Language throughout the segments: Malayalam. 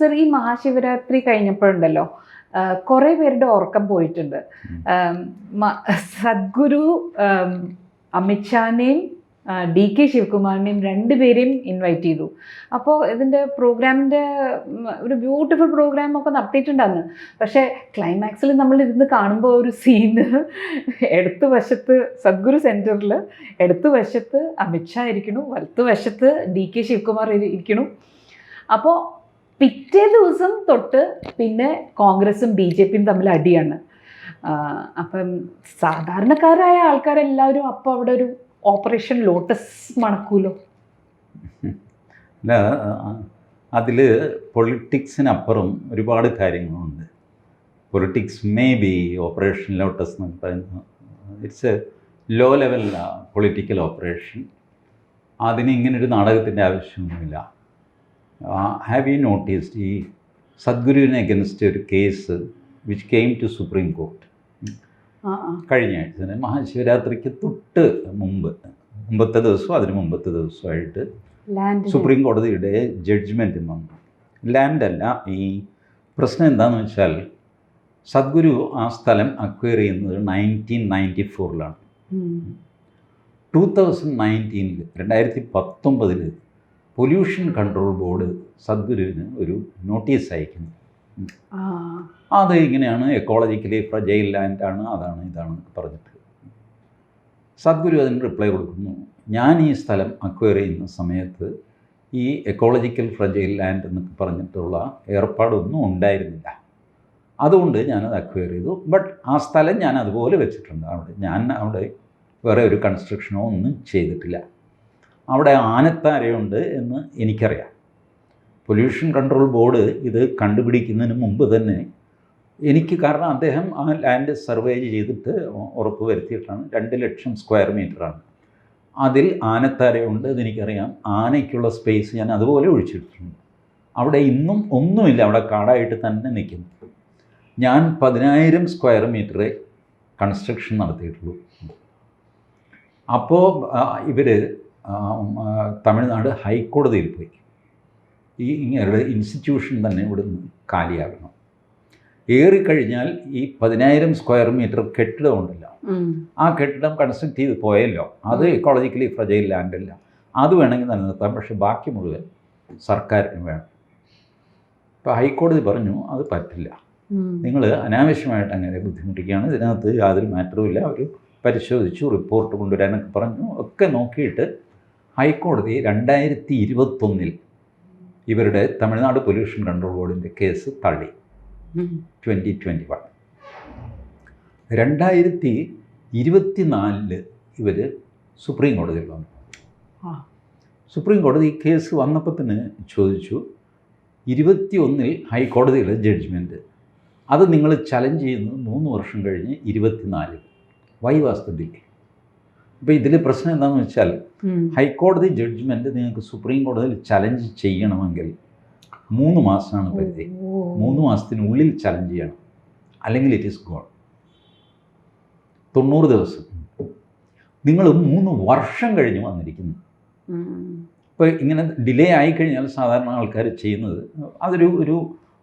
സർ ഈ മഹാശിവരാത്രി കഴിഞ്ഞപ്പോഴുണ്ടല്ലോ കുറേ പേരുടെ ഉറക്കം പോയിട്ടുണ്ട്. സദ്ഗുരു അമിത്ഷാനെയും ഡി കെ ശിവകുമാറിനെയും രണ്ടുപേരെയും ഇൻവൈറ്റ് ചെയ്തു. അപ്പോൾ ഇതിന്റെ പ്രോഗ്രാമിന്റെ ഒരു ബ്യൂട്ടിഫുൾ പ്രോഗ്രാം ഒക്കെ നടത്തിയിട്ടുണ്ടായിരുന്നു പക്ഷേ ക്ലൈമാക്സിൽ നമ്മൾ ഇരുന്ന് കാണുമ്പോൾ ഒരു സീന് എടുത്തു വശത്ത് സദ്ഗുരു സെന്ററിൽ എടുത്തു വശത്ത് അമിത്ഷാ ഇരിക്കണു വലത്ത് വശത്ത് ഡി കെ ശിവകുമാർ ഇരി- ഇരിക്കണു അപ്പോൾ പിറ്റേ ദിവസം തൊട്ട് പിന്നെ കോൺഗ്രസും ബി ജെ പിയും തമ്മിൽ അടിയാണ്. അപ്പം സാധാരണക്കാരായ ആൾക്കാരെല്ലാവരും അപ്പോൾ അവിടെ ഒരു ഓപ്പറേഷൻ ലോട്ടസ് മണക്കൂലോ? അല്ല അതിൽ പൊളിറ്റിക്സിനപ്പുറം ഒരുപാട് കാര്യങ്ങളുണ്ട്. Politics may be operation lotus എന്ന് പറയുന്നത് it's a low level political operation. അതിന് ഇങ്ങനൊരു നാടകത്തിന്റെ ആവശ്യമൊന്നുമില്ല. ഹാവ് യു നോട്ടീസ്ഡ് ഈ സദ്ഗുരുവിനെ അഗൻസ്റ്റ് ഒരു case which came to supreme court കഴിഞ്ഞ ആഴ്ച മഹാശിവരാത്രിക്ക് തൊട്ട് മുമ്പ് മുമ്പത്തെ ദിവസവും അതിന് മുമ്പത്തെ ദിവസമായിട്ട് ലാൻഡ് സുപ്രീം കോടതിയുടെ ജഡ്ജ്മെന്റും വന്നു. അല്ല ഈ പ്രശ്നം എന്താണെന്ന് വെച്ചാൽ സദ്ഗുരു ആ സ്ഥലം അക്വയർ ചെയ്യുന്നത് നയന്റീൻ നയന്റി ഫോറിലാണ് ടു തൗസൻഡ് നയന്റീനിൽ രണ്ടായിരത്തി പത്തൊമ്പതിൽ പൊല്യൂഷൻ കൺട്രോൾ ബോർഡ് സദ്ഗുരുവിന് ഒരു നോട്ടീസ് അയക്കുന്നു. അത് ഇങ്ങനെയാണ് എക്കോളജിക്കലി ഫ്രജൈൽ ആണ് അതാണ് ഇതാണ് പറഞ്ഞിട്ട്. സദ്ഗുരു അതിന് റിപ്ലൈ കൊടുക്കുന്നു. ഞാൻ ഈ സ്ഥലം അക്വയർ ചെയ്യുന്ന സമയത്ത് ഈ എക്കോളജിക്കൽ ഫ്രജൈൽ ലാൻഡ് എന്നൊക്കെ പറഞ്ഞിട്ടുള്ള ഏർപ്പാടൊന്നും ഉണ്ടായിരുന്നില്ല. അതുകൊണ്ട് ഞാനത് അക്വയർ ചെയ്തു. ബട്ട് ആ സ്ഥലം ഞാൻ അതുപോലെ വെച്ചിട്ടുണ്ട്. അവിടെ ഞാൻ അവിടെ വേറെ ഒരു കൺസ്ട്രക്ഷനോ ഒന്നും ചെയ്തിട്ടില്ല. അവിടെ ആനത്താരയുണ്ട് എന്ന് എനിക്കറിയാം. പൊല്യൂഷൻ കൺട്രോൾ ബോർഡ് ഇത് കണ്ടുപിടിക്കുന്നതിന് മുമ്പ് തന്നെ എനിക്ക് കാരണം അദ്ദേഹം ആ ലാൻഡ് സർവേ ചെയ്തിട്ട് ഉറപ്പ് വരുത്തിയിട്ടാണ്. രണ്ട് ലക്ഷം സ്ക്വയർ മീറ്ററാണ് അതിൽ ആനത്താരയുണ്ട് എന്നെനിക്കറിയാം ആനയ്ക്കുള്ള സ്പേസ് ഞാൻ അതുപോലെ ഒഴിച്ചിട്ടുണ്ട് അവിടെ ഇന്നും ഒന്നുമില്ല. അവിടെ കാടായിട്ട് തന്നെ നിൽക്കുന്നു. ഞാൻ പതിനായിരം സ്ക്വയർ മീറ്ററെ കൺസ്ട്രക്ഷൻ നടത്തിയിട്ടുള്ളൂ. അപ്പോൾ ഇവർ തമിഴ്നാട് ഹൈക്കോടതിയിൽ പോയി. ഈ ഇങ്ങനെയുള്ള ഇൻസ്റ്റിറ്റ്യൂഷൻ തന്നെ ഇവിടുന്ന് കാലിയാകണം. ഏറിക്കഴിഞ്ഞാൽ ഈ പതിനായിരം സ്ക്വയർ മീറ്റർ കെട്ടിടം ഉണ്ടല്ലോ. ആ കെട്ടിടം കൺസ്ട്രക്ട് ചെയ്ത് പോയല്ലോ. അത് ഇക്കോളജിക്കലി ഫ്രജൈൽ ലാൻഡ് അല്ല. അത് വേണമെങ്കിൽ നിലനിർത്താം. പക്ഷേ ബാക്കി മുഴുവൻ സർക്കാരിന് വേണം. ഇപ്പോൾ ഹൈക്കോടതി പറഞ്ഞു അത് പറ്റില്ല. നിങ്ങൾ അനാവശ്യമായിട്ട് അങ്ങനെ ബുദ്ധിമുട്ടിക്കുകയാണ്. ഇതിനകത്ത് യാതൊരു മാറ്ററും ഇല്ല. അവർ പരിശോധിച്ചു റിപ്പോർട്ട് കൊണ്ടുവരാനൊക്കെ പറഞ്ഞു. ഒക്കെ നോക്കിയിട്ട് ഹൈക്കോടതി രണ്ടായിരത്തി ഇരുപത്തൊന്നിൽ ഇവരുടെ തമിഴ്നാട് പൊല്യൂഷൻ കൺട്രോൾ ബോർഡിന്റെ കേസ് തള്ളി. ട്വന്റി ട്വന്റി വൺ രണ്ടായിരത്തി ഇരുപത്തി നാലിൽ ഇവർ സുപ്രീം കോടതിയിൽ വന്നു. ആ. സുപ്രീം കോടതി ഈ കേസ് വന്നപ്പോൾ തന്നെ ചോദിച്ചു ഇരുപത്തി ഒന്നിൽ ഹൈക്കോടതിയിലെ ജഡ്ജ്മെന്റ് അത് നിങ്ങൾ ചലഞ്ച് ചെയ്യുന്നത് മൂന്ന് വർഷം കഴിഞ്ഞ് ഇരുപത്തിനാലിൽ വൈ വാസ്തു ദ അപ്പോൾ ഇതിൽ പ്രശ്നം എന്താണെന്ന് വെച്ചാൽ ഹൈക്കോടതി ജഡ്ജ്മെന്റ് നിങ്ങൾക്ക് സുപ്രീം കോടതിയിൽ ചലഞ്ച് ചെയ്യണമെങ്കിൽ മൂന്ന് മാസമാണ് പരിധി. മൂന്ന് മാസത്തിനുള്ളിൽ ചലഞ്ച് ചെയ്യണം. അല്ലെങ്കിൽ ഇറ്റ് ഈസ് ഗോൾ തൊണ്ണൂറ് ദിവസം. നിങ്ങൾ മൂന്ന് വർഷം കഴിഞ്ഞ് വന്നിരിക്കുന്നു. ഇപ്പോൾ ഇങ്ങനെ ഡിലേ ആയി കഴിഞ്ഞാൽ സാധാരണ ആൾക്കാർ ചെയ്യുന്നത് അതൊരു ഒരു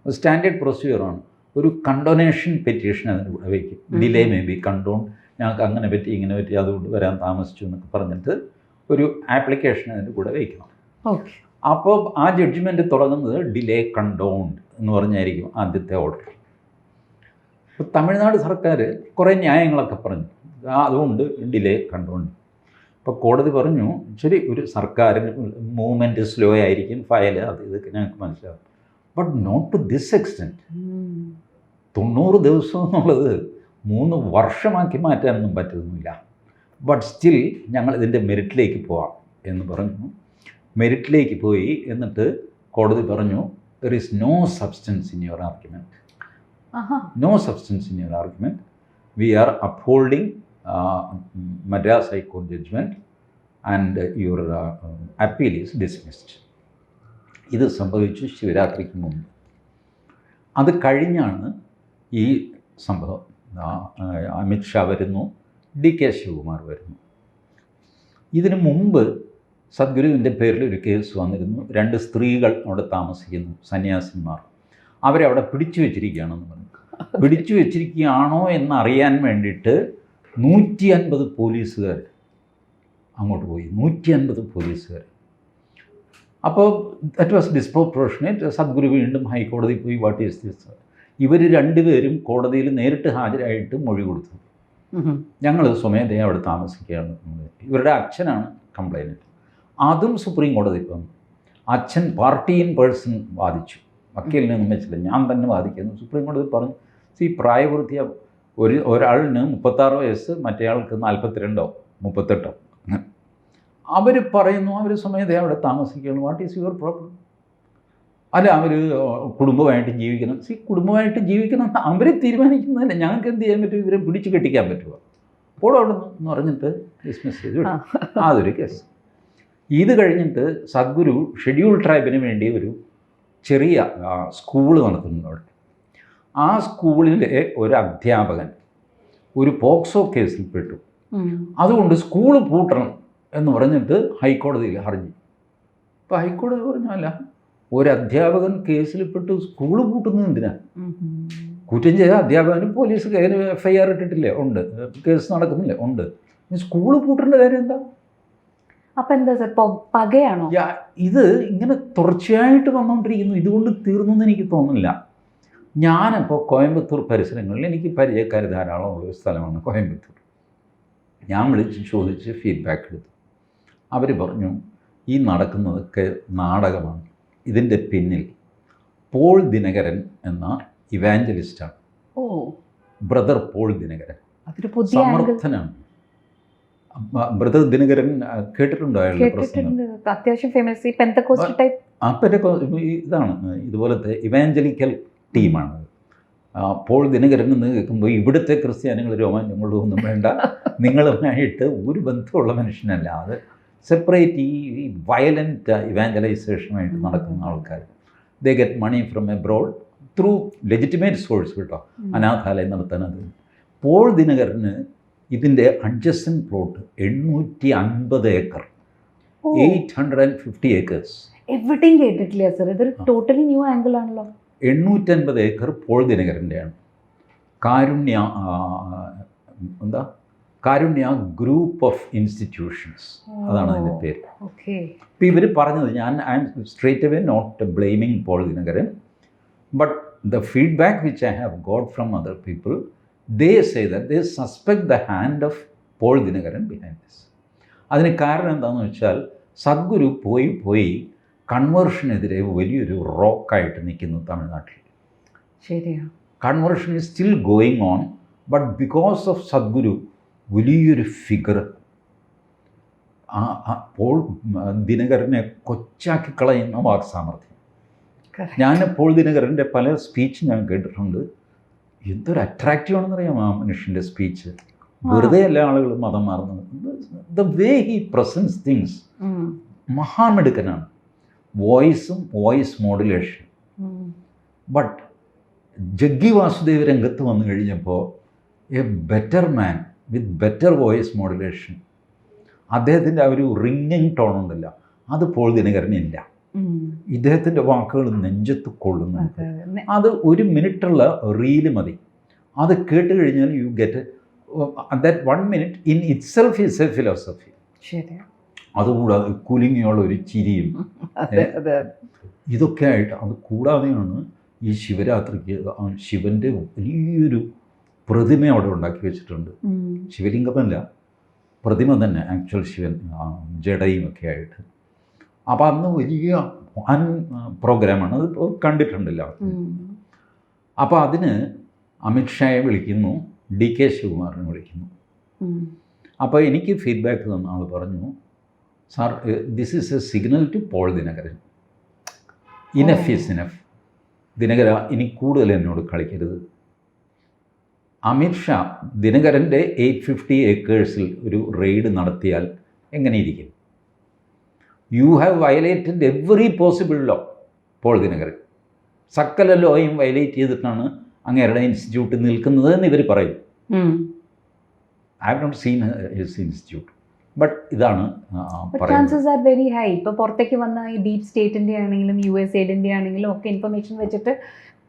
സ്റ്റാൻഡേർഡ് പ്രൊസീജിയറാണ് ഒരു കണ്ടോനേഷൻ പെറ്റീഷൻ അതിന് കൂടെ വയ്ക്കും. ഡിലേ മേ ബി കണ്ടോൺ ഞങ്ങൾക്ക് അങ്ങനെ പറ്റി ഇങ്ങനെ പറ്റി അതുകൊണ്ട് വരാൻ താമസിച്ചു എന്നൊക്കെ പറഞ്ഞിട്ട് ഒരു ആപ്ലിക്കേഷൻ അതിന്റെ കൂടെ വയ്ക്കണം ഓക്കെ. അപ്പോൾ ആ ജഡ്ജ്മെന്റ് തുടങ്ങുന്നത് ഡിലേ കണ്ടോണ്ട് എന്ന് പറഞ്ഞായിരിക്കും ആദ്യത്തെ ഓർഡർ അപ്പോൾ തമിഴ്നാട് സർക്കാർ കുറേ ന്യായങ്ങളൊക്കെ പറഞ്ഞു. അതുകൊണ്ട് ഡിലേ കണ്ടോണ്ട് അപ്പോൾ കോടതി പറഞ്ഞു ശരി ഒരു സർക്കാരിന് മൂവ്മെന്റ് സ്ലോ ആയിരിക്കും ഫയൽ അത് ഇതൊക്കെ ഞങ്ങൾക്ക് മനസ്സിലാവും. But not to this extent തൊണ്ണൂറ് ദിവസം എന്നുള്ളത് മൂന്ന് വർഷമാക്കി മാറ്റാനൊന്നും പറ്റുന്നില്ല. ബട്ട് സ്റ്റിൽ ഞങ്ങൾ ഇതിന്റെ മെറിറ്റിലേക്ക് പോവാം എന്ന് പറഞ്ഞു. മെറിറ്റിലേക്ക് പോയി എന്നിട്ട് കോടതി പറഞ്ഞു there is no substance in your argument no substance in your argument we are are upholding high court Madras High Court judgment and dismissed your appeal is dismissed. ഇത് സംഭവിച്ചു ശിവരാത്രിക്ക് മുമ്പ്. അത് കഴിഞ്ഞാണ് ഈ സംഭവം. ആ, ആ, അമിത് ഷാ വരുന്നു ഡി കെ ശിവകുമാർ വരുന്നു. ഇതിനു മുമ്പ് സദ്ഗുരുവിന്റെ പേരിൽ ഒരു കേസ് വന്നിരുന്നു. രണ്ട് സ്ത്രീകൾ അവിടെ താമസിക്കുന്നു സന്യാസിന്മാർ അവരെ അവിടെ പിടിച്ചു വെച്ചിരിക്കുകയാണെന്ന് പറഞ്ഞു. പിടിച്ചു വെച്ചിരിക്കുകയാണോ എന്നറിയാൻ വേണ്ടിയിട്ട് നൂറ്റി അൻപത് പോലീസുകാർ അങ്ങോട്ട് പോയി. നൂറ്റി അൻപത് പോലീസുകാർ. അപ്പോൾ ദറ്റ് വാസ് ഡിസ്പ്രോപ്രോഷനേറ്റ് സദ്ഗുരു വീണ്ടും ഹൈക്കോടതി പോയി വാട്ട് ഈസ് ദിസ്? ഇവർ രണ്ടുപേരും കോടതിയിൽ നേരിട്ട് ഹാജരായിട്ട് മൊഴി കൊടുത്തു. ഞങ്ങൾ സ്വമേധയാ അവിടെ താമസിക്കുകയാണ്. ഇവരുടെ അച്ഛനാണ് കംപ്ലൈന്റ് അതും സുപ്രീം കോടതി വന്നു അച്ഛൻ പാർട്ടി ഇൻ പേഴ്സൺ വാദിച്ചു. വക്കീലിനൊന്നും വെച്ചില്ല. ഞാൻ തന്നെ വാദിക്കുന്നു. സുപ്രീം കോടതി പറഞ്ഞു ഈ പ്രായപൂർത്തിയ. ഒരു ഒരാളിന് മുപ്പത്താറ് വയസ്സ് മറ്റേയാൾക്ക് നാൽപ്പത്തിരണ്ടോ മുപ്പത്തെട്ടോ? അവർ പറയുന്നു അവർ സ്വമേധയാ അവിടെ താമസിക്കുകയാണ്. വാട്ട് ഈസ് യുവർ പ്രോബ്ലം അല്ല അവർ കുടുംബമായിട്ട് ജീവിക്കണം സി കുടുംബമായിട്ട് ജീവിക്കണം അവർ തീരുമാനിക്കുന്നതല്ല. ഞങ്ങൾക്ക് എന്ത് ചെയ്യാൻ പറ്റും? ഇവരെ പിടിച്ചു കെട്ടിക്കാൻ പറ്റുമോ അപ്പോൾ അവിടെ എന്ന് പറഞ്ഞിട്ട് ഡിസ്മിസ് ചെയ്ത്. അതൊരു കേസ്. ഇത് കഴിഞ്ഞിട്ട് സദ്ഗുരു ഷെഡ്യൂൾ ട്രൈബിന് വേണ്ടി ഒരു ചെറിയ സ്കൂൾ നടത്തുന്നുണ്ട്. അവിടെ ആ സ്കൂളിലെ ഒരു അധ്യാപകൻ ഒരു പോക്സോ കേസിൽ പെട്ടു. അതുകൊണ്ട് സ്കൂൾ പൂട്ടണം എന്ന് പറഞ്ഞിട്ട് ഹൈക്കോടതിയിൽ ഹർജി. അപ്പോൾ ഹൈക്കോടതി പറഞ്ഞല്ല ഒരു അധ്യാപകൻ കേസിൽപ്പെട്ട് സ്കൂൾ പൂട്ടുന്നത് എന്തിനാ? കുറ്റം ചെയ്ത അധ്യാപകന് പോലീസ് എഫ് ഐ ആർ ഇട്ടിട്ടില്ലേ? ഉണ്ട്. കേസ് നടക്കുന്നില്ലേ? ഉണ്ട്. സ്കൂൾ പൂട്ടേണ്ട കാര്യം എന്താ? അപ്പൊ എന്താ സാർ പകയാണോ? യാ, ഇത് ഇങ്ങനെ തുടർച്ചയായിട്ട് വന്നുകൊണ്ടിരിക്കുന്നു ഇതുകൊണ്ട് തീർന്നു എന്ന് എനിക്ക് തോന്നുന്നില്ല. ഞാനിപ്പോൾ കോയമ്പത്തൂർ പരിസരങ്ങളിൽ എനിക്ക് പരിചയക്കാർ ധാരാളം ഉള്ള ഒരു സ്ഥലമാണ് കോയമ്പത്തൂർ. ഞാൻ വിളിച്ച് ചോദിച്ച് ഫീഡ്ബാക്ക് എടുത്തു. അവർ പറഞ്ഞു ഈ നടക്കുന്നതൊക്കെ നാടകമാണ്. ഇതിന്റെ പിന്നിൽ പോൾ ദിനകരൻ എന്ന ഇവാഞ്ചലിസ്റ്റാണ്. ഓ. Brother Paul Dinakaran. സമർത്ഥനാണ്. ബ്രദർ ദിനകരൻ കേട്ടിട്ടുണ്ടോ അയാളുടെ പ്രസംഗം? ഇതാണ് ഇതുപോലത്തെ ഇവാഞ്ചലിക്കൽ ടീമാണ്. പോൾ ദിനകരൻ എന്ന് കേൾക്കുമ്പോൾ ഇവിടുത്തെ ക്രിസ്ത്യാനികൾ രോമാഞ്ചം കൊണ്ടൊന്നും വേണ്ട. നിങ്ങളുമായിട്ട് ഒരു ബന്ധമുള്ള മനുഷ്യനല്ല. അത് സെപ്പറേറ്റ് ഈ വയലന്റ് ഇവാഞ്ചലൈസേഷനുമായിട്ട് നടക്കുന്ന ആൾക്കാർ they get money from abroad through legitimate source കേട്ടോ. അനാഥാലയം നടത്താനത് പോൾ ദിനകരന് ഇതിന്റെ അഡ്ജസ്റ്റൻ പ്ലോട്ട് എണ്ണൂറ്റി അൻപത് acre eight hundred and fifty acres. എവിടെയും കേട്ടിട്ടില്ല സർ ഇതൊരു ടോട്ടലി ന്യൂ ആംഗിൾ ആണല്ലോ. എണ്ണൂറ്റൻപത് ഏക്കർ പോൾ ദിനകരന്റെയാണ്. കാരുണ്യ എന്താ? Karunya group of institutions. അതാണ് അതിന്റെ പേര്. ഓക്കെ. ഇപ്പോൾ ഇവർ പറഞ്ഞത് ഞാൻ I am straight away not blaming Paul Dhinakaran but the feedback which I have got from other people they say that they suspect the hand of Paul Dhinakaran behind this. അതിന് കാരണം എന്താണെന്ന് വെച്ചാൽ സദ്ഗുരു പോയി പോയി കൺവേർഷനെതിരെ വലിയൊരു റോക്കായിട്ട് നിൽക്കുന്നു തമിഴ്നാട്ടിൽ. ശരിയാണ് conversion is still going on but because of Sadhguru വലിയൊരു ഫിഗർ ആ പോൾ ദിനകരനെ കൊച്ചാക്കി കളയുന്ന വാക് സാമർഥ്യം. ഞാൻ പോൾ ദിനകരന്റെ പല സ്പീച്ച് ഞാൻ കേട്ടിട്ടുണ്ട്. എന്തൊരു അട്രാക്റ്റീവ് ആണെന്നറിയാം ആ മനുഷ്യന്റെ സ്പീച്ച് വെറുതെ എല്ലാ ആളുകളും മതം മാറുന്നത് the way he presents things മഹാമെടുക്കനാണ്. വോയിസും voice modulation. But Jaggi Vasudev രംഗത്ത് വന്നു കഴിഞ്ഞപ്പോൾ a better man with better voice modulation. അദ്ദേഹത്തിന്റെ ആ ഒരു റിങ്ങിങ് ടോൺ ഉണ്ടല്ലോ അത് പോൾ ദിനകരനില്ല. ഇദ്ദേഹത്തിന്റെ വാക്കുകൾ നെഞ്ചത്ത് കൊള്ളുന്നുണ്ട്. അതെ, ഒരു മിനിറ്റുള്ള റീൽ മതി. അത് കേട്ട് കഴിഞ്ഞാൽ you get that one minute in itself is a philosophy. അതുകൂടാതെ കുലുങ്ങിയുള്ള ഒരു ചിരിയും. ഇതൊക്കെ ആയിട്ട് അത് കൂടാതെയാണ് ഈ ശിവരാത്രിക്ക് ശിവന്റെ വലിയൊരു പ്രതിമ അവിടെ ഉണ്ടാക്കി വെച്ചിട്ടുണ്ട്. ശിവലിംഗമല്ല പ്രതിമ തന്നെ ആക്ച്വൽ ശിവൻ ജഡയും ഒക്കെ ആയിട്ട്. അപ്പം അന്ന് വലിയ വൻ പ്രോഗ്രാമാണ് അത് കണ്ടിട്ടുണ്ടല്ലോ. അപ്പോൾ അതിന് അമിത്ഷായെ വിളിക്കുന്നു ഡി കെ ശിവകുമാറിനെ വിളിക്കുന്നു. അപ്പോൾ എനിക്ക് ഫീഡ്ബാക്ക് തന്ന ആൾ പറഞ്ഞു sir this is a signal to Paul Dhinakaran enough is enough Dhinakara ഇനി കൂടുതൽ എന്നോട് കളിക്കരുത്. അമിത്ഷാ ദിനകരന്റെ എയ്റ്റ് ഫിഫ്റ്റി ഏക്കേഴ്സിൽ ഒരു റെയ്ഡ് നടത്തിയാൽ എങ്ങനെയിരിക്കും? You have violated every possible law Paul Dhinakaran. സകല ലോയും വയലേറ്റ് ചെയ്തിട്ടാണ് അങ്ങേരുടെ ഇൻസ്റ്റിറ്റ്യൂട്ട് നിൽക്കുന്നത് എന്ന് ഇവർ പറയും. I have not seen his institute but ഇതാണ് ചാൻസസ് ആർ വെരി ഹൈ ഇപ്പൊ പുറത്തേക്ക് വന്ന ഈ ഡീപ് സ്റ്റേറ്റിന്റെ ആണെങ്കിലും യു എസ് എയ്ഡിന്റെ ആണെങ്കിലും ഒക്കെ ഇൻഫർമേഷൻ വെച്ചിട്ട്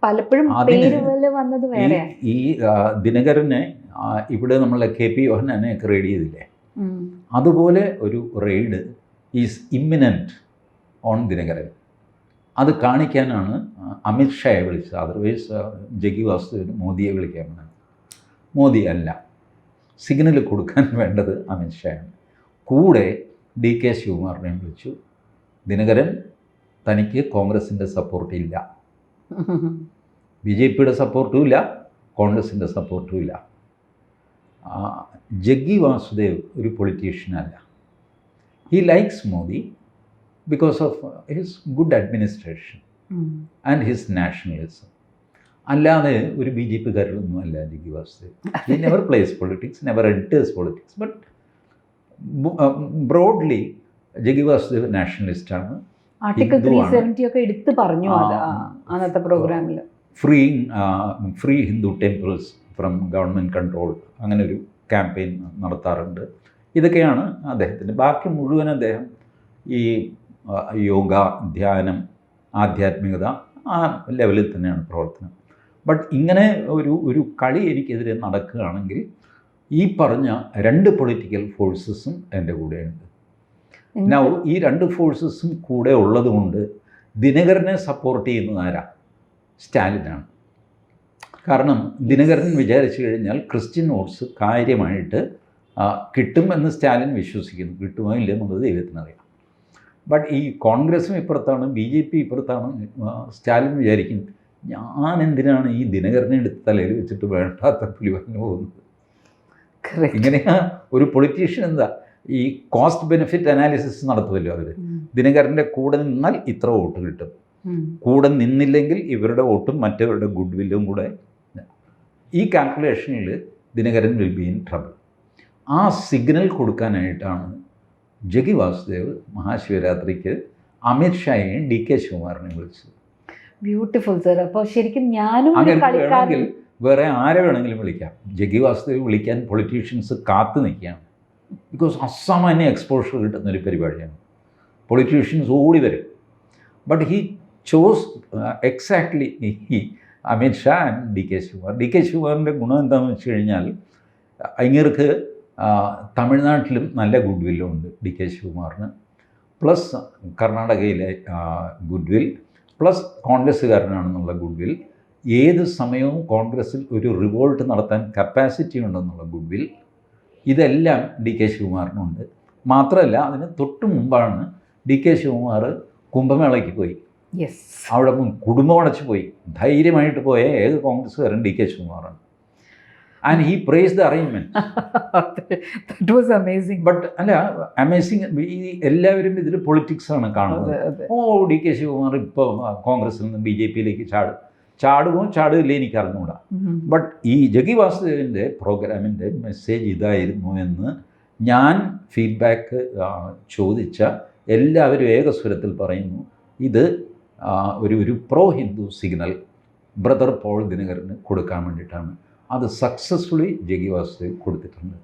പലപ്പോഴും വന്നത് ഈ വേറെ ഈ ആ, ദിനകരനെ ഇവിടെ നമ്മളെ കെ പി യോഹനെ റെയ്ഡ് ചെയ്തില്ലേ? അതുപോലെ ഒരു raid is imminent on Dhinakaran. അത് കാണിക്കാനാണ് അമിത്ഷായെ വിളിച്ചത്. അതർവൈസ് ജഗി വാസുദേവൻ മോദിയെ വിളിക്കാൻ വേണം മോദി അല്ല. സിഗ്നൽ കൊടുക്കാൻ വേണ്ടത് അമിത്ഷായാണ് കൂടെ ഡി കെ ശിവകുമാറിനെയും വിളിച്ചു. ദിനകരൻ തനിക്ക് കോൺഗ്രസിന്റെ സപ്പോർട്ട് ഇല്ല. ബി ജെ പിയുടെ സപ്പോർട്ടും ഇല്ല കോൺഗ്രസിന്റെ സപ്പോർട്ടും ഇല്ല ജഗ്ഗി വാസുദേവ് ഒരു പൊളിറ്റീഷ്യനല്ല he likes Modi because of his good administration and his nationalism അല്ലാതെ ഒരു ബി ജെ പിക്കാരൊന്നും അല്ല Jaggi Vasudev. He never plays politics never enters politics but broadly Jaggi Vasudev നാഷണലിസ്റ്റാണ് article three. Seventy ഒക്കെ എടുത്ത് പറഞ്ഞു അത് അന്നത്തെ പ്രോഗ്രാമിൽ free free Hindu temples from government control അങ്ങനെ ഒരു ക്യാമ്പയിൻ നടത്താറുണ്ട്. ഇതൊക്കെയാണ് അദ്ദേഹത്തിന്റെ ബാക്കി മുഴുവൻ അദ്ദേഹം ഈ യോഗ ധ്യാനം ആധ്യാത്മികത ആ ലെവലിൽ തന്നെയാണ് പ്രവർത്തനം. ബട്ട് ഇങ്ങനെ ഒരു ഒരു കളി എനിക്കെതിരെ നടക്കുകയാണെങ്കിൽ ഈ പറഞ്ഞ രണ്ട് പൊളിറ്റിക്കൽ ഫോഴ്സസും എന്റെ കൂടെയുണ്ട്. നൗ ഈ രണ്ട് ഫോഴ്സസും കൂടെ ഉള്ളതുകൊണ്ട് ദിനകരനെ സപ്പോർട്ട് ചെയ്യുന്നത് ആരാ? സ്റ്റാലിനാണ്. കാരണം ദിനകരൻ വിചാരിച്ചു കഴിഞ്ഞാൽ ക്രിസ്ത്യൻ വോട്ട്സ് കാര്യമായിട്ട് കിട്ടുമെന്ന് സ്റ്റാലിൻ വിശ്വസിക്കുന്നു. കിട്ടുമോ ഇല്ല എന്നുള്ളത് ദൈവത്തിനറിയാം ബട്ട് ഈ കോൺഗ്രസും ഇപ്പുറത്താണ് ബി ജെ പി ഇപ്പുറത്താണ് സ്റ്റാലിൻ വിചാരിക്കും ഞാൻ എന്തിനാണ് ഈ ദിനകരനെ എടുത്ത് തലയിൽ വെച്ചിട്ട് വേണ്ടാത്ത പുലി പറഞ്ഞു പോകുന്നത്. ഇങ്ങനെയാ ഒരു പൊളിറ്റീഷ്യൻ എന്താ? ഈ കോസ്റ്റ് ബെനിഫിറ്റ് അനാലിസിസ് നടത്തുമല്ലോ അവർ. ദിനകരന്റെ കൂടെ നിന്നാൽ ഇത്ര വോട്ട് കിട്ടും. കൂടെ നിന്നില്ലെങ്കിൽ ഇവരുടെ വോട്ടും മറ്റവരുടെ ഗുഡ് വില്ലും കൂടെ ഈ കാൽക്കുലേഷനിൽ Dhinakaran will be in trouble ആ സിഗ്നൽ കൊടുക്കാനായിട്ടാണ് ജഗി വാസുദേവ് മഹാശിവരാത്രിക്ക് അമിത് ഷായെയും ഡി കെ ശിവകുമാറിനെയും വിളിച്ചത്. ബ്യൂട്ടിഫുൾ സർ അപ്പോൾ ശരിക്കും ഞാനും വേണമെങ്കിൽ വേറെ ആരെ വേണമെങ്കിലും വിളിക്കാം. ജഗി വാസുദേവ് വിളിക്കാൻ പൊളിറ്റീഷ്യൻസ് കാത്തു നിൽക്കുകയാണ്. ബിക്കോസ് അസാമാന്യ എക്സ്പോഷർ കിട്ടുന്നൊരു പരിപാടിയാണ്. പൊളിറ്റീഷ്യൻസ് ഓടി വരും. But he chose exactly he Amit Shah and D K Shivakumar D K ശിവകുമാറിന്റെ ഗുണം എന്താണെന്ന് വെച്ച് കഴിഞ്ഞാൽ അങ്ങേർക്ക് തമിഴ്നാട്ടിലും നല്ല ഗുഡ് വില്ലും ഉണ്ട് ഡി കെ ശിവകുമാറിന് പ്ലസ് കർണാടകയിലെ ഗുഡ് വിൽ പ്ലസ് കോൺഗ്രസ്സുകാരനാണെന്നുള്ള ഗുഡ് വിൽ ഏത് സമയവും കോൺഗ്രസ്സിൽ ഒരു റിവോൾട്ട് നടത്താൻ കപ്പാസിറ്റി ഉണ്ടെന്നുള്ള ഗുഡ് വിൽ ഇതെല്ലാം ഡി കെ ശിവകുമാറിനുണ്ട്. മാത്രമല്ല അതിന് തൊട്ട് മുമ്പാണ് ഡി കെ ശിവകുമാർ കുംഭമേളയ്ക്ക് പോയി. യെസ് അവിടെ കുടുംബം അടച്ചു പോയി. ധൈര്യമായിട്ട് പോയ ഏക കോൺഗ്രസ്സുകാരൻ D K ശിവകുമാറാണ്. And he praise the arrangement that was amazing but അല്ല അമേസിങ് ഈ എല്ലാവരും ഇതിൽ പൊളിറ്റിക്സാണ് കാണുന്നത്. ഓ ഡി കെ ശിവകുമാർ ഇപ്പോൾ കോൺഗ്രസിൽ നിന്ന് ബി ജെ പിയിലേക്ക് ചാടും. ചാടുമോ ചാടില്ല എനിക്ക് അറിഞ്ഞുകൂടാ. ബട്ട് ഈ ജഗി വാസുദേവിന്റെ പ്രോഗ്രാമിന്റെ മെസ്സേജ് ഇതായിരുന്നു എന്ന് ഞാൻ ഫീഡ്ബാക്ക് ചോദിച്ച എല്ലാവരും ഏകസ്വരത്തിൽ പറയുന്നു ഇത് ഒരു ഒരു pro Hindu signal brother Paul ദിനകരന് കൊടുക്കാൻ വേണ്ടിയിട്ടാണ്. അത് സക്സസ്ഫുള്ളി ജഗി വാസുദേവ് കൊടുത്തിട്ടുണ്ട്.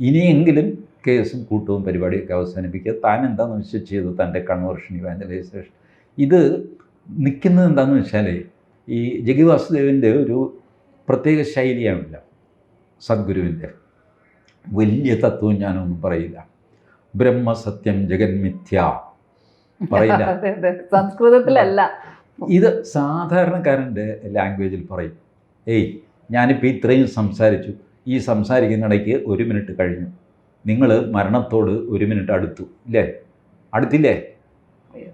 ഇനിയെങ്കിലും കേസും കൂട്ടവും പരിപാടിയൊക്കെ അവസാനിപ്പിക്കുക. താൻ എന്താണെന്ന് വെച്ചാൽ ചെയ്തു തന്റെ കൺവേർഷൻ ഇവാഞ്ചലൈസേഷൻ ഇത് നിൽക്കുന്നത് എന്താണെന്ന് വെച്ചാൽ ഈ ജഗി വാസുദേവിന്റെ ഒരു പ്രത്യേക ശൈലിയാണില്ല സദ്ഗുരുവിന്റെ. വലിയ തത്വം ഞാനൊന്നും പറയില്ല. ബ്രഹ്മസത്യം ജഗന്മിഥ്യ പറയില്ല. സംസ്കൃതത്തിലല്ല. ഇത് സാധാരണക്കാരന്റെ ലാംഗ്വേജിൽ പറയും. ഏയ് ഞാനിപ്പോൾ ഇത്രയും സംസാരിച്ചു. ഈ സംസാരിക്കുന്നിടയ്ക്ക് ഒരു മിനിറ്റ് കഴിഞ്ഞു. നിങ്ങൾ മരണത്തോട് ഒരു മിനിറ്റ് അടുത്തു. ഇല്ലേ? അടുത്തില്ലേ?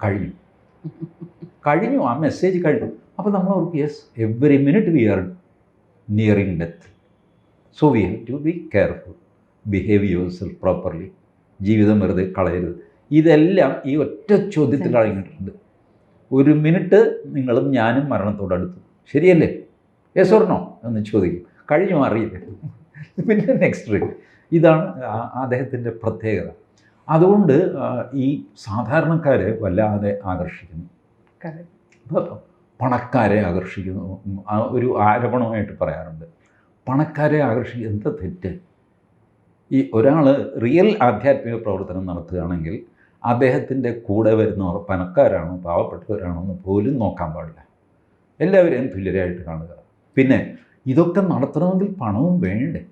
കഴിഞ്ഞു. കഴിഞ്ഞു. ആ മെസ്സേജ് കഴിഞ്ഞു. അപ്പോൾ നമ്മൾ അവർക്ക് yes every minute we are nearing death so we have to be careful behave yourself properly ജീവിതം വെറുതെ കളയരുത്. ഇതെല്ലാം ഈ ഒറ്റ ചോദ്യത്തിൽ അടങ്ങിയിട്ടുണ്ട്. ഒരു മിനിറ്റ് നിങ്ങളും ഞാനും മരണത്തോട് മരണത്തോടടുത്തു. ശരിയല്ലേ? യെസ് ഓർണോ എന്ന് ചോദിക്കും. കഴിഞ്ഞു അറിയില്ല. പിന്നെ നെക്സ്റ്റ് റിങ് ഇതാണ് അദ്ദേഹത്തിന്റെ പ്രത്യേകത. അതുകൊണ്ട് ഈ സാധാരണക്കാരെ വല്ലാതെ ആകർഷിക്കുന്നു. Correct. പണക്കാരെ ആകർഷിക്കുന്നു. ഒരു ആരോപണമായിട്ട് പറയാറുണ്ട്. പണക്കാരെ ആകർഷിക്കുക എന്താ തെറ്റ്? ഈ ഒരാൾ റിയൽ ആധ്യാത്മിക പ്രവർത്തനം നടത്തുകയാണെങ്കിൽ അദ്ദേഹത്തിന്റെ കൂടെ വരുന്നവർ പണക്കാരാണോ പാവപ്പെട്ടവരാണോ എന്ന് പോലും നോക്കാൻ പാടില്ല. എല്ലാവരെയും തുല്യരായിട്ട് കാണുക. പിന്നെ ഇതൊക്കെ നടത്തണമെങ്കിൽ പണവും വേണ്ടേ?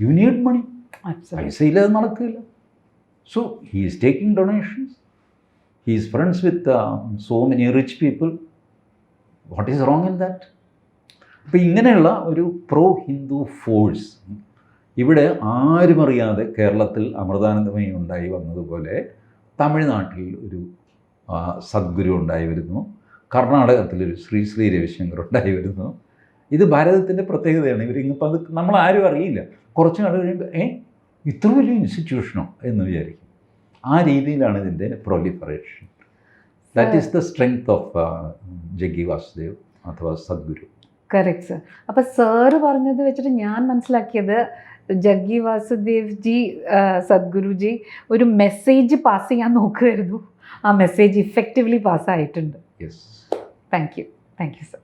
യു നീഡ് മണി പൈസ ഇല്ലാതെ നടക്കില്ല. So he is taking donations he is friends with so many rich people what is wrong in that അപ്പോൾ ഇങ്ങനെയുള്ള ഒരു പ്രോ ഹിന്ദു ഫോഴ്സ് ഇവിടെ ആരും അറിയാതെ കേരളത്തിൽ അമൃതാനന്ദമയി ഉണ്ടായി വന്നതുപോലെ തമിഴ്നാട്ടിൽ ഒരു സദ്ഗുരു ഉണ്ടായി വരുന്നു. കർണാടകത്തിലൊരു ശ്രീ ശ്രീ രവിശങ്കർ ഉണ്ടായി വരുന്നു. ഇത് ഭാരതത്തിന്റെ പ്രത്യേകതയാണ്. ഇവർ അത് നമ്മളാരും അറിയില്ല. കുറച്ച് നാൾ കഴിയുമ്പോൾ ഏ ഇത്ര വലിയ ഇൻസ്റ്റിറ്റ്യൂഷനോ എന്ന് വിചാരിക്കും. ആ രീതിയിലാണ് ഇതിന്റെ proliferation that is the strength of Jaggi Vasudev അഥവാ സദ്ഗുരു കറക്റ്റ് സർ അപ്പോൾ സാറ് പറഞ്ഞത് വെച്ചിട്ട് ഞാൻ മനസ്സിലാക്കിയത് ജഗ്ഗി വാസുദേവ് ജി സദ്ഗുരുജി ഒരു മെസ്സേജ് പാസ് ചെയ്യാൻ നോക്കുമായിരുന്നു ആ message effectively പാസ്സായിട്ടുണ്ട് yes thank you thank you sir